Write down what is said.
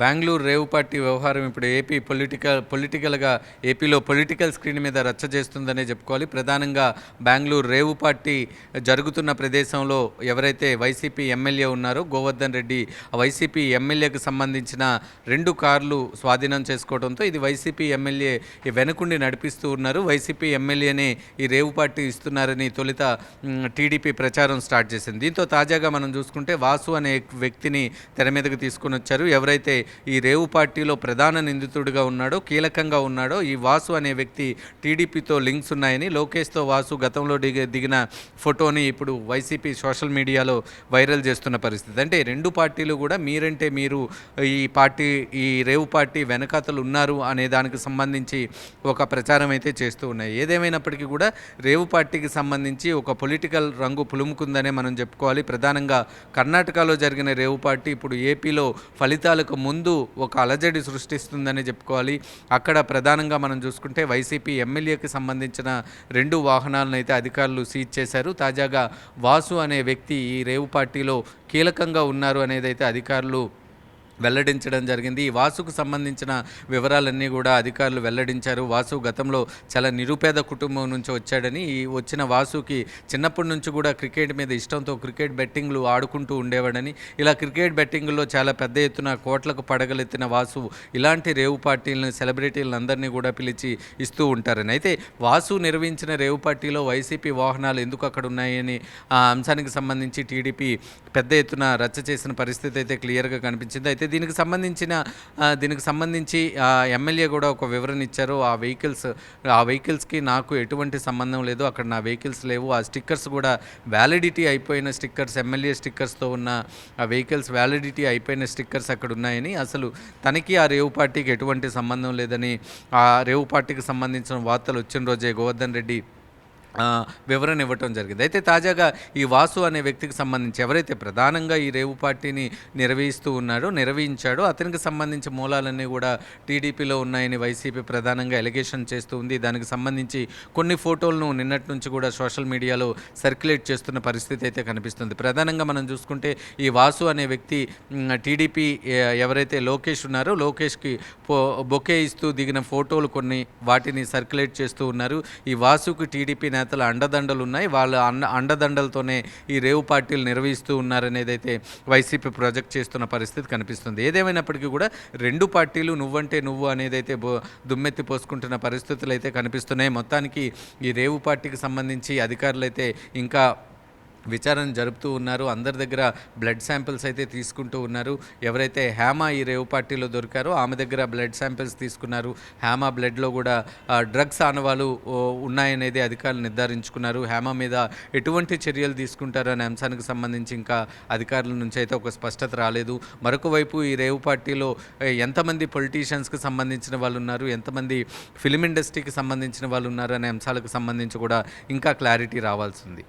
బెంగళూరు రేవు party వ్యవహారం ఇప్పుడు AP political పొలిటికల్గా ఏపీలో పొలిటికల్ స్క్రీన్ మీద రచ్చ చేస్తుందనే చెప్పుకోవాలి. ప్రధానంగా బెంగళూరు రేవు పార్టీ జరుగుతున్న ప్రదేశంలో ఎవరైతే వైసీపీ ఎమ్మెల్యే ఉన్నారో గోవర్ధన్ రెడ్డి ఆ వైసీపీ ఎమ్మెల్యేకి సంబంధించిన రెండు కార్లు స్వాధీనం చేసుకోవడంతో ఇది వైసీపీ ఎమ్మెల్యే వెనుకుండి నడిపిస్తూ ఉన్నారు. వైసీపీ ఎమ్మెల్యేనే ఈ రేవు పార్టీ ఇస్తున్నారని తొలుత టీడీపీ ప్రచారం స్టార్ట్ చేసింది. దీంతో తాజాగా మనం చూసుకుంటే వాసు అనే వ్యక్తిని తెర మీదకు తీసుకొని వచ్చారు. ఎవరైతే ఈ రేవు పార్టీలో ప్రధాన నిందితుడిగా ఉన్నాడో కీలకంగా ఉన్నాడో ఈ వాసు అనే వ్యక్తి టీడీపీతో లింక్స్ ఉన్నాయని లోకేష్తో వాసు గతంలో దిగ దిగిన ఫోటోని ఇప్పుడు వైసీపీ సోషల్ మీడియాలో వైరల్ చేస్తున్న పరిస్థితి. అంటే రెండు పార్టీలు కూడా మీరంటే మీరు ఈ పార్టీ ఈ రేవు పార్టీ వెనకాతలు ఉన్నారు అనే దానికి సంబంధించి ఒక ప్రచారం అయితే చేస్తూ ఉన్నాయి. ఏదేమైనప్పటికీ కూడా రేవు పార్టీకి సంబంధించి ఒక పొలిటికల్ రంగు పులుముకుందనే మనం చెప్పుకోవాలి. ప్రధానంగా కర్ణాటకలో జరిగిన రేవు పార్టీ ఇప్పుడు ఏపీలో ఫలితాలకు ముందు ఒక అలజడి సృష్టిస్తుందని చెప్పుకోవాలి. అక్కడ ప్రధానంగా మనం చూసుకుంటే వైసీపీ ఎమ్మెల్యేకి సంబంధించిన రెండు వాహనాలను అయితే అధికారులు సీజ్ చేశారు. తాజాగా వాసు అనే వ్యక్తి ఈ రేవు పార్టీలో కీలకంగా ఉన్నారు అనేది అయితే అధికారులు వెల్లడించడం జరిగింది. ఈ వాసుకు సంబంధించిన వివరాలన్నీ కూడా అధికారులు వెల్లడించారు. వాసు గతంలో చాలా నిరుపేద కుటుంబం నుంచి వచ్చాడని ఈ వచ్చిన వాసుకి చిన్నప్పటి నుంచి కూడా క్రికెట్ మీద ఇష్టంతో క్రికెట్ బెట్టింగ్లు ఆడుకుంటూ ఉండేవాడని ఇలా క్రికెట్ బెట్టింగ్లో చాలా పెద్ద ఎత్తున కోట్లకు పడగలెత్తిన వాసు ఇలాంటి రేవు పార్టీలను సెలబ్రిటీలను అందరినీ కూడా పిలిచి ఇస్తూ ఉంటారని. అయితే వాసు నిర్వహించిన రేవు పార్టీలో వైసీపీ వాహనాలు ఎందుకు అక్కడ ఉన్నాయని ఆ అంశానికి సంబంధించి టీడీపీ పెద్ద ఎత్తున రచ్చ చేసిన పరిస్థితి అయితే క్లియర్గా కనిపించింది. అయితే దీనికి సంబంధించిన దీనికి సంబంధించి ఎమ్మెల్యే కూడా ఒక వివరణ ఇచ్చారు. ఆ వెహికల్స్ ఆ వెహికల్స్కి నాకు ఎటువంటి సంబంధం లేదు. అక్కడ నా వెహికల్స్ లేవు. ఆ స్టిక్కర్స్ కూడా వ్యాలిడిటీ అయిపోయిన స్టిక్కర్స్ ఎమ్మెల్యే స్టిక్కర్స్తో ఉన్న ఆ వెహికల్స్ వ్యాలిడిటీ అయిపోయిన స్టిక్కర్స్ అక్కడ ఉన్నాయని అసలు తనకి ఆ రేవు పార్టీకి ఎటువంటి సంబంధం లేదని ఆ రేవు పార్టీకి సంబంధించిన వార్తలు వచ్చిన రోజే గోవర్ధన్ రెడ్డి వివరణ ఇవ్వటం జరిగింది. అయితే తాజాగా ఈ వాసు అనే వ్యక్తికి సంబంధించి ఎవరైతే ప్రధానంగా ఈ రేవు పార్టీని నిర్వహిస్తూ ఉన్నాడో నిర్వహించాడో అతనికి సంబంధించి మూలాలన్నీ కూడా టీడీపీలో ఉన్నాయని వైసీపీ ప్రధానంగా ఎలిగేషన్ చేస్తూ ఉంది. దానికి సంబంధించి కొన్ని ఫోటోలను నిన్నటి నుంచి కూడా సోషల్ మీడియాలో సర్క్యులేట్ చేస్తున్న పరిస్థితి అయితే కనిపిస్తుంది. ప్రధానంగా మనం చూసుకుంటే ఈ వాసు అనే వ్యక్తి టీడీపీ ఎవరైతే లోకేష్ ఉన్నారో లోకేష్కి పో బొకే ఇస్తూ దిగిన ఫోటోలు కొన్ని వాటిని సర్క్యులేట్ చేస్తూ ఉన్నారు. ఈ వాసుకు టీడీపీ నేతల అండదండలు ఉన్నాయి. వాళ్ళ అండ అండదండలతోనే ఈ రేవు పార్టీలు నిర్వహిస్తూ ఉన్నారనేది అయితే వైసీపీ ప్రొజెక్ట్ చేస్తున్న పరిస్థితి కనిపిస్తుంది. ఏదేమైనప్పటికీ కూడా రెండు పార్టీలు నువ్వంటే నువ్వు అనేది అయితే బో దుమ్మెత్తి పోసుకుంటున్న పరిస్థితులు అయితే కనిపిస్తున్నాయి. మొత్తానికి ఈ రేవు పార్టీకి సంబంధించి అధికారులు అయితే ఇంకా విచారణ జరుపుతూ ఉన్నారు. అందరి దగ్గర బ్లడ్ శాంపిల్స్ అయితే తీసుకుంటూ ఉన్నారు. ఎవరైతే హేమ ఈ రేవు పార్టీలో దొరికారో ఆమె దగ్గర బ్లడ్ శాంపిల్స్ తీసుకున్నారు. హేమ బ్లడ్లో కూడా డ్రగ్స్ ఆనవాలు ఉన్నాయనేది అధికారులు నిర్ధారించుకున్నారు. హేమ మీద ఎటువంటి చర్యలు తీసుకుంటారు అనే అంశానికి సంబంధించి ఇంకా అధికారుల నుంచి అయితే ఒక స్పష్టత రాలేదు. మరొక వైపు ఈ రేవు పార్టీలో ఎంతమంది పొలిటీషియన్స్కి సంబంధించిన వాళ్ళు ఉన్నారు? ఎంతమంది ఫిలిం ఇండస్ట్రీకి సంబంధించిన వాళ్ళు ఉన్నారు? అనే అంశాలకు సంబంధించి కూడా ఇంకా క్లారిటీ రావాల్సింది.